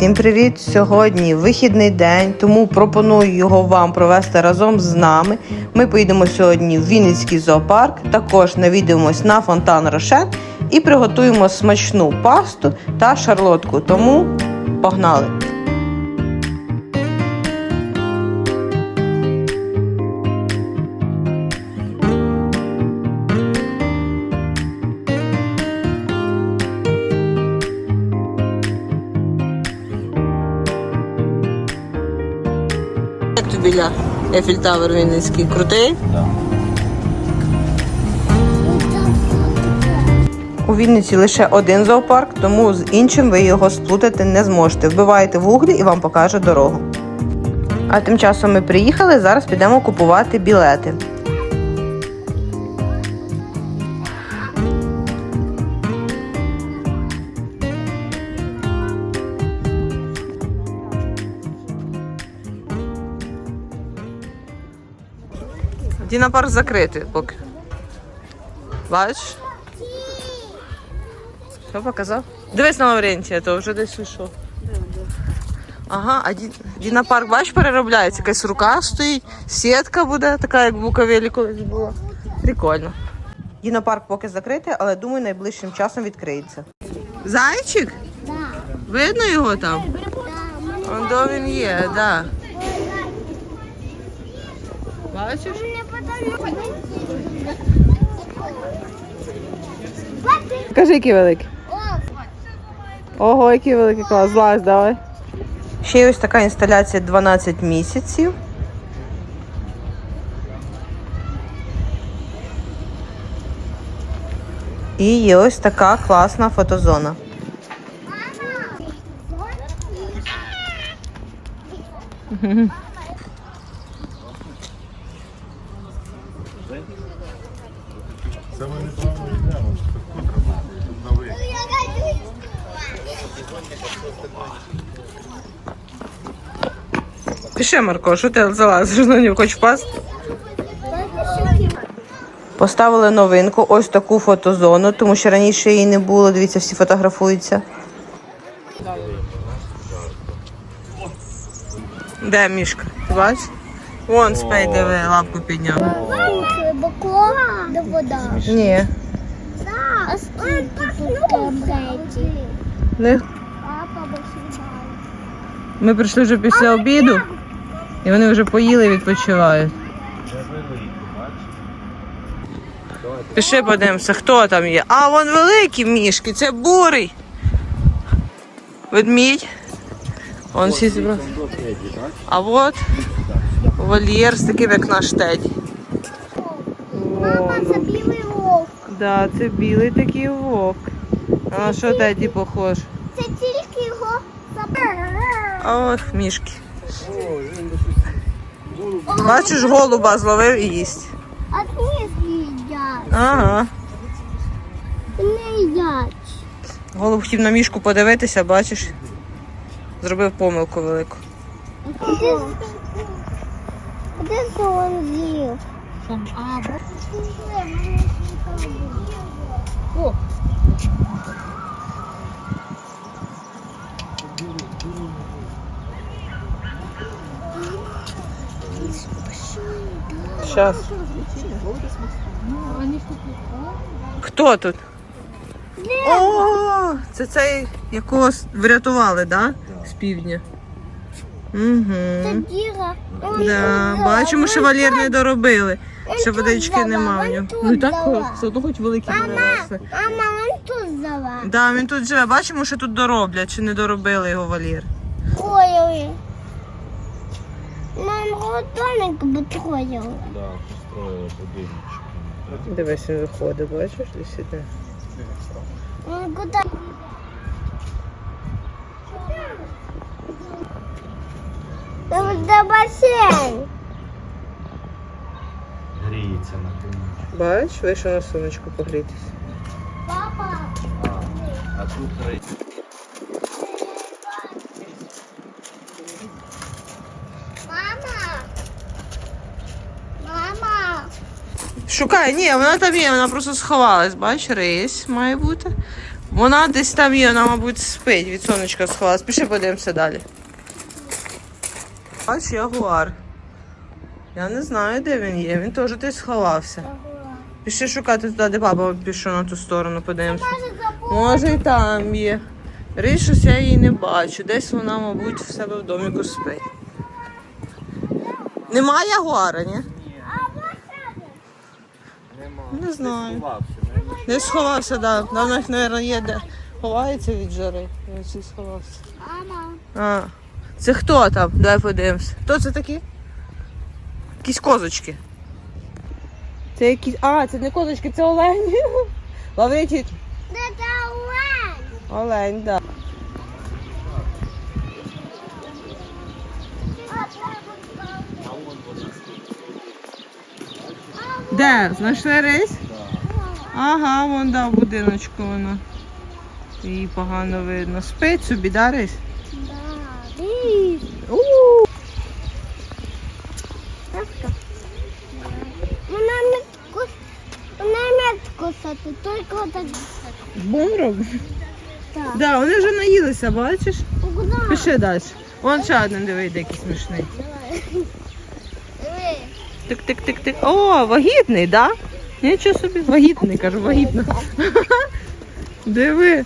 Всім привіт! Сьогодні вихідний день, тому пропоную його вам провести разом з нами. Ми поїдемо сьогодні в Вінницький зоопарк, також навідуємось на фонтан Рошен і приготуємо смачну пасту та шарлотку. Тому погнали! Як тобі Ефіль Тавер Вінницький? Крутий? У Вінниці лише один зоопарк, тому з іншим ви його сплутати не зможете. Вбиваєте в гуглі і вам покаже дорогу. А тим часом ми приїхали, зараз підемо купувати білети. Дінапарк закритий поки. Бачиш? Що показав? Дивись на Лаврентія, то вже десь вийшов. Ага, а Ді- Дінапарк, бачиш, переробляється. Якась рука стоїть, сітка буде, така, як в Буковелі колись була. Прикольно. Дінопарк поки закритий, але думаю, найближчим часом відкриється. Зайчик? Да. Видно його там? Да. Он до він є, так. Да. Бачиш? Кажи, який великий. Ого, який великий клас. Злазь, давай. Ще є ось така інсталяція 12 місяців. І є ось така класна фотозона. Це Пиши, Марко, що ти залазиш на нього, хоч впасти? Поставили новинку, ось таку фотозону, тому що раніше її не було. Дивіться, всі фотографуються. Де мішка? Ти бачиш? Вон спей, диви, лапку підняв. Бакло до вода. Ні. А скільки тут конфеті? Не. Папа. Ми прийшли вже після обіду, і вони вже поїли і відпочивають. Пішли подивимося, хто там є. А, вон великі мішки, це бурий. Ведмідь. Он всі зібрав. А от вольєр з таким, як наш Теді. Мама, це білий вовк. Да, це білий такий вовк. А на що Теді похож? Це тільки його забрали. А ось мішки. Бачиш, голуба зловив і їсть. А не з'їдять. Ага. Не їдять. Голуб хотів на мішку подивитися, бачиш. Зробив помилку велику. Де, де він з'їв? А, О. Зараз. Хто тут? О, це цей, якого врятували, да? З півдня. Угу. Да. Бачимо, що вольєр не доробили. Тут водички немає в нього. Ну і так взяла. зато хоч великі виросли. Мама, він тут взяла. Да, він тут живе. Бачимо, що тут дороблять, чи не доробили його вольєр. Ой, Мам, домик бы строил. Да, построїли будиночки. Дивись, він виходить, бачиш, десь іде. Там где бассейн. Гріється на тим. Бач, вийшов на сонечко погрітися. Папа. А тут рей. Мама. Мама. Шукай, ні, вона там є, вона просто сховалась, бач, рейс має бути. Вона десь там є, вона, мабуть, спить, від сонечка сховалась. Пішли подивимося далі. Бач, ягуар. Я не знаю, де він є. Він теж десь сховався. Пішли шукати туди, де папа пішов на ту сторону, подивимося. Може і там є. Щось я її не бачу. Десь вона, мабуть, в себе в доміку спить. Нема ягуара, ні? Не знаю. Десь сховався, так. Да. Давно мабуть, є де. Ховається від жари. Я ось сховався. А. Це хто там? Давай подивимось. Хто це такі? Якісь козочки. Це якісь. А, це не козочки, це олені. Ловить Це олень. олень, так. Да. Де? Знайшли рись? Ага, вон да, в будиночку вона. Її погано видно. Спить собі, да, рись? Да. У. Вона тільки так. Бумрок? Так. Да, вони вже наїлися, бачиш? Куди? Пиши далі. Вон ще один диви, який смішний. Диви. Тик-тик-тик-тик. О, вагітний, да? Нічого собі, вагітний, кажу, вагітна. Диви,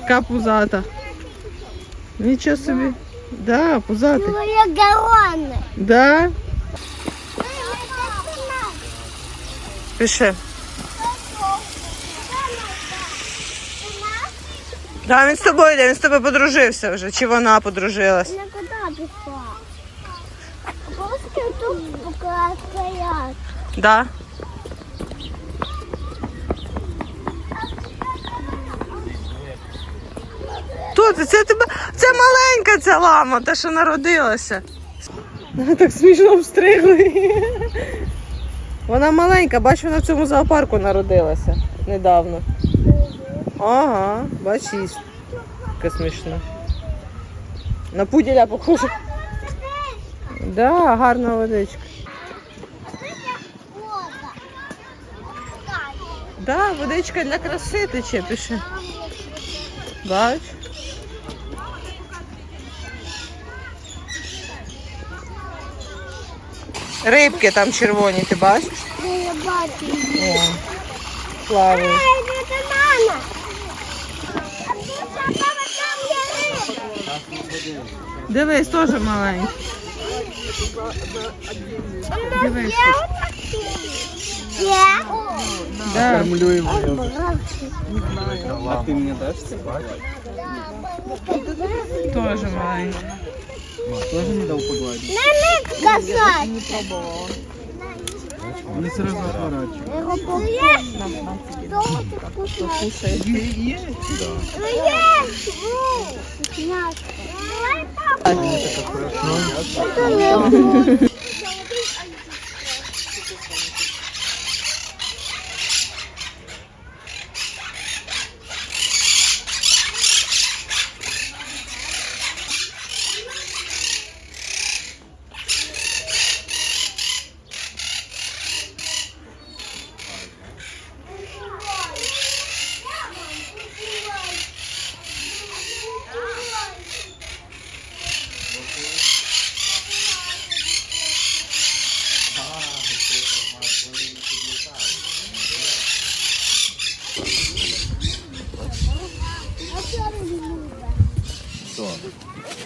яка пузата. Нічого собі. Да, пузатий. Твоє горони. Да. Пиши. Да, він з тобою йде, він з тобою подружився вже. Чи вона подружилась? Я куди пішла? Просто тут стоять. Да. Хто це? Це тебе. Це маленька ця лама, та що народилася. Так смішно встригли. Вона маленька, бач, вона в цьому зоопарку народилася недавно. Ага, бач, їсть. Яка смішна. На пуділя похоже. Да, гарна водичка. Да, водичка для краси тече, пиши. Бач. Рибки там червоні, ти бачиш? Я бачу. О, плавають. Дивись, теж маленький. Дивись. Є? Да. Кормлюємо. А ты мне дашь собак? Теж маленький. Тоже не дал погладить? Не міг казати. Они сразу отворачивают. Я його поїв. Хто це вкусний? Є. Ну, є. Ну, м'ясо. Давай, папа. Це не буду.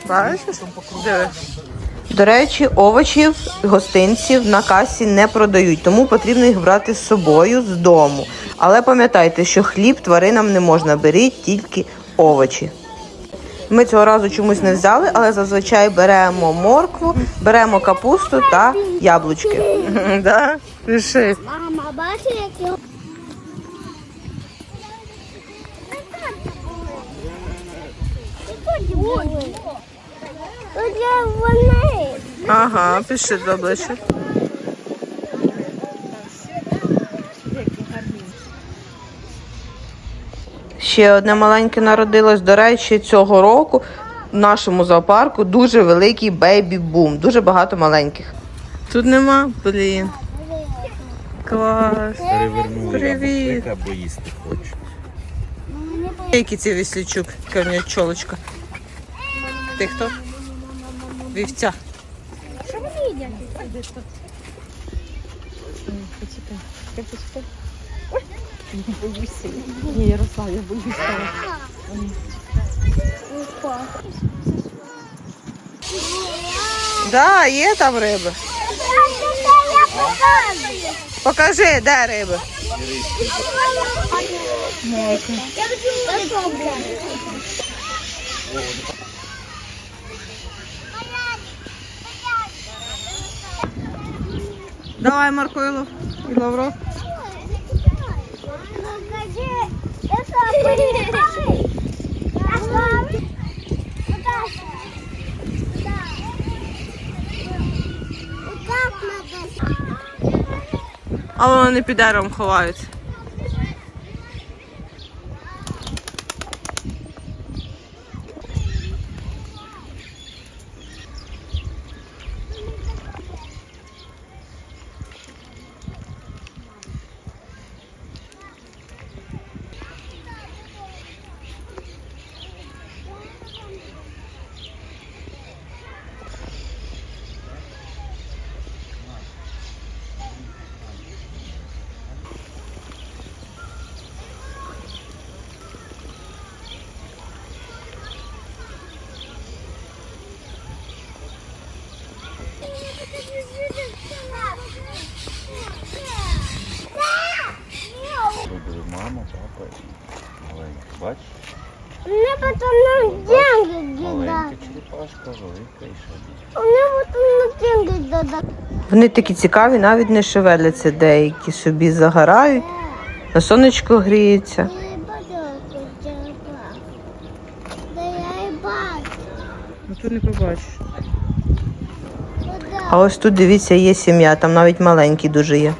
Бачиш? Дивись. До речі, овочів, гостинців на касі не продають, тому потрібно їх брати з собою з дому. Але пам'ятайте, що хліб тваринам не можна, беріть тільки овочі. Ми цього разу чомусь не взяли, але зазвичай беремо моркву, беремо капусту та яблучки. Да? Мама, бачиш, як його... Є вони. Ага, пиши до. Ще одне маленьке народилось. До речі, цього року в нашому зоопарку дуже великий бейбі-бум. Дуже багато маленьких. Тут нема, блін. Клас. Привіт. або їсти хоче. Який це віслючок, яка в нього чолочка. Ти хто? Вівця. Що вони їдять? Ні, Ярослав, я боюсь. Да, є там риби. Покажи, де риби. Давай, Маркойлов і Лавров. Покажи, это полетает. Как надо? А вони під деревом ховаються. Папа маленька. Бачиш? Мне потом на деньги. Маленька черепашка, велика і ще більше. Мне потом на деньги дадут. Вони такі цікаві, навіть не шевеляться деякі собі загорають, на сонечко гріються. Я и бачу, черепах. Да я и бачу. Ну тут не побачиш. А ось тут дивіться, є сім'я, там навіть маленький дуже є.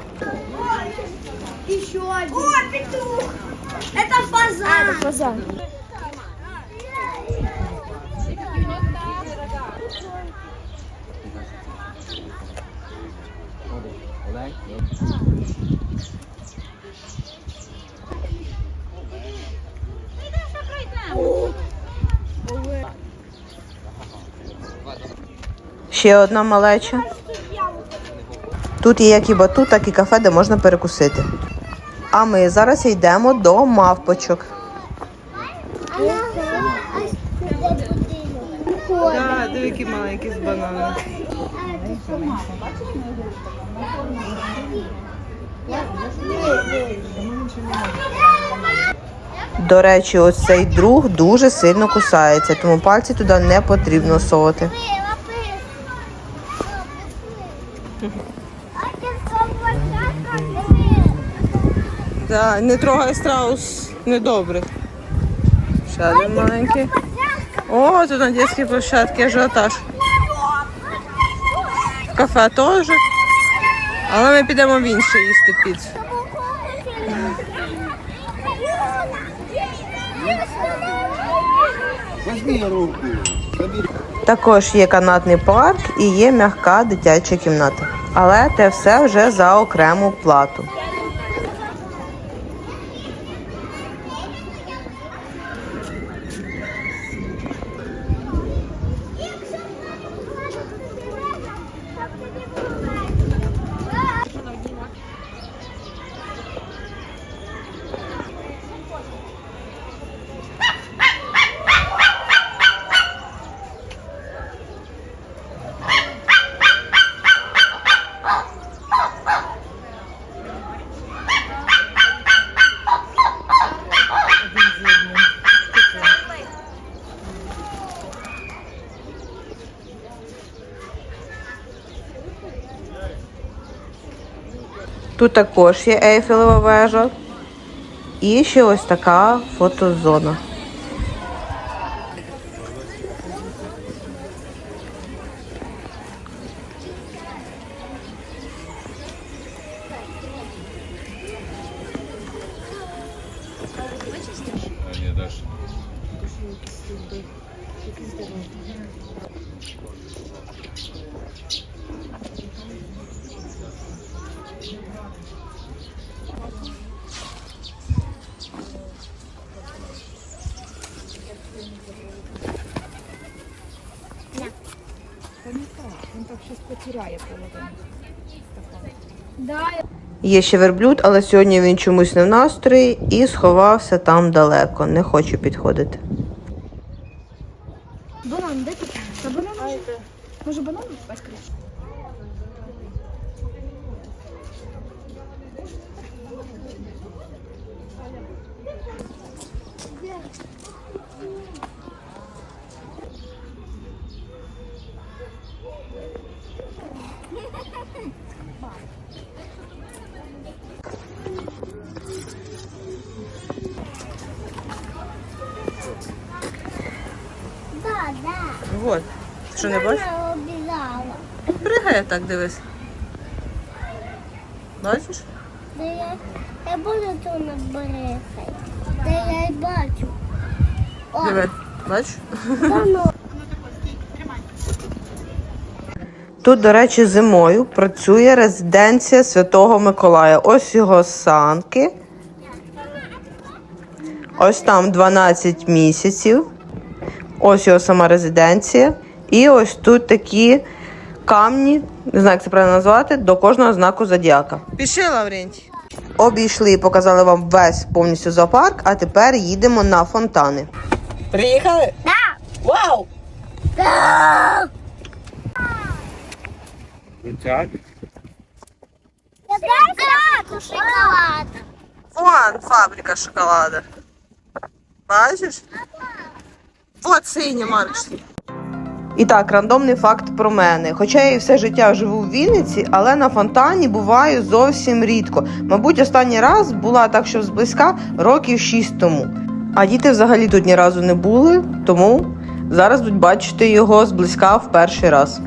Ще одна малеча. Тут є як і батут, так і кафе, де можна перекусити. А ми зараз йдемо до мавпочок. До речі, ось цей друг дуже сильно кусається, тому пальці туди не потрібно совати. Не трогай страус недобре. Ще один маленький. О, тут на дитячій площадці ажіотаж. Кафе теж. Але ми підемо в інше їсти піцу. Також є канатний парк і є м'яка дитяча кімната. Але те все вже за окрему плату. Тут також є ейфелева вежа. І ще ось така фотозона. Є ще верблюд, але сьогодні він чомусь не в настрої і сховався там далеко. Не хочу підходити. банан, де ти? Та банан може? Може банан воскрес? Да, Вот. Що не бачиш? Пригає так, дивись. Бачиш? Да я, я буду тут наберехати. Да я й бачу. О, Диви. Бачиш? ну. Тут, до речі, зимою працює резиденція Святого Миколая. Ось його санки. Ось там 12 місяців. Ось його сама резиденція. І ось тут такі камні, не знаю, як це правильно назвати, до кожного знаку зодіака. Пішли, Лаврентій. Обійшли і показали вам весь повністю зоопарк, а тепер їдемо на фонтани. Приїхали? Да. Вау! Крутяк. Шоколад. Шоколад. Вон фабрика шоколада. Бачиш? Вот Марксі. І так, рандомний факт про мене. Хоча я і все життя живу в Вінниці, але на фонтані буваю зовсім рідко. Мабуть, останній раз була так, що зблизька років 6 тому. А діти взагалі тут ні разу не були, тому зараз будуть бачити його зблизька в перший раз.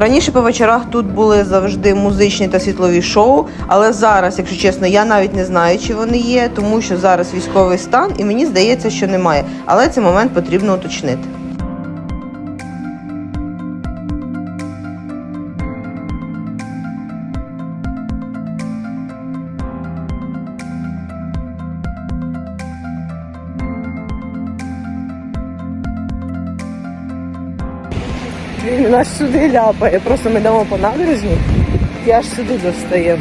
Раніше по вечорах тут були завжди музичні та світлові шоу, але зараз, якщо чесно, я навіть не знаю, чи вони є, тому що зараз військовий стан, і мені здається, що немає. Але цей момент потрібно уточнити. Сюди ляпає. Просто ми йдемо по набережні і аж сюди достає.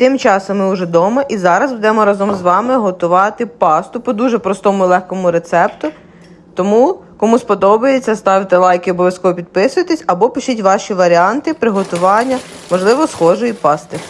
Тим часом ми вже вдома і зараз будемо разом з вами готувати пасту по дуже простому і легкому рецепту. Тому, кому сподобається, ставте лайки, обов'язково підписуйтесь або пишіть ваші варіанти приготування, можливо, схожої пасти.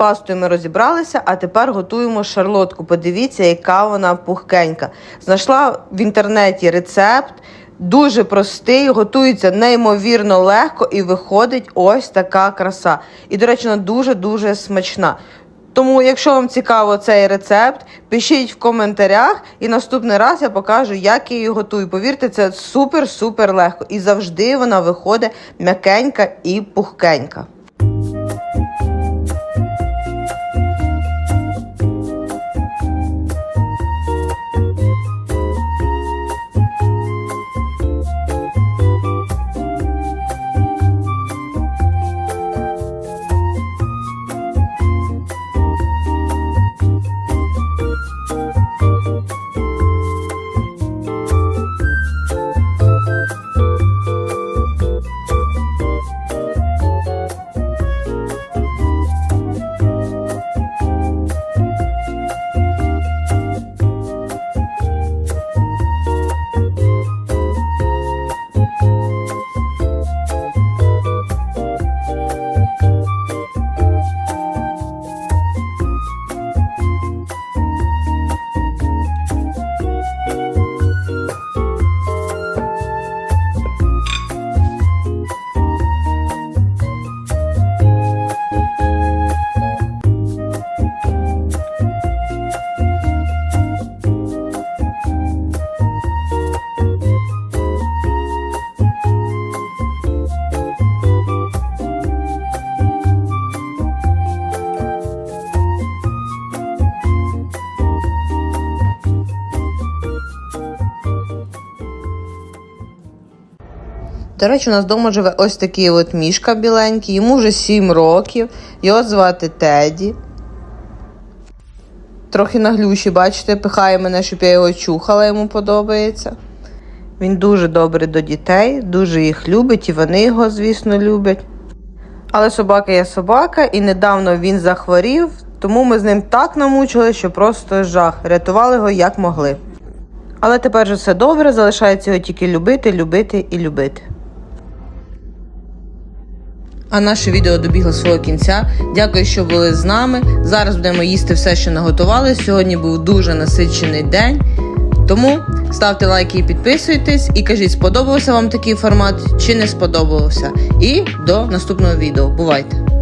Пастою ми розібралися, а тепер готуємо шарлотку. Подивіться, яка вона пухкенька. Знайшла в інтернеті рецепт. Дуже простий, готується неймовірно легко і виходить ось така краса. І, до речі, вона дуже-дуже смачна. Тому, якщо вам цікаво цей рецепт, пишіть в коментарях, і наступний раз я покажу, як я її готую. Повірте, це супер-супер легко. І завжди вона виходить м'якенька і пухкенька. До речі, у нас вдома живе ось такий от мішка біленький, йому вже 7 років. Його звати Теді. Трохи наглющий, бачите, пихає мене, щоб я його чухала, йому подобається. Він дуже добрий до дітей, дуже їх любить, і вони його, звісно, люблять. Але собака є собака, і недавно він захворів, тому ми з ним так намучили, що просто жах. Рятували його як могли. Але тепер же все добре, залишається його тільки любити, любити і любити. А наше відео добігло свого кінця. Дякую, що були з нами. Зараз будемо їсти все, що наготували. Сьогодні був дуже насичений день. Тому ставте лайки і підписуйтесь. І кажіть, сподобався вам такий формат чи не сподобався. І до наступного відео. Бувайте!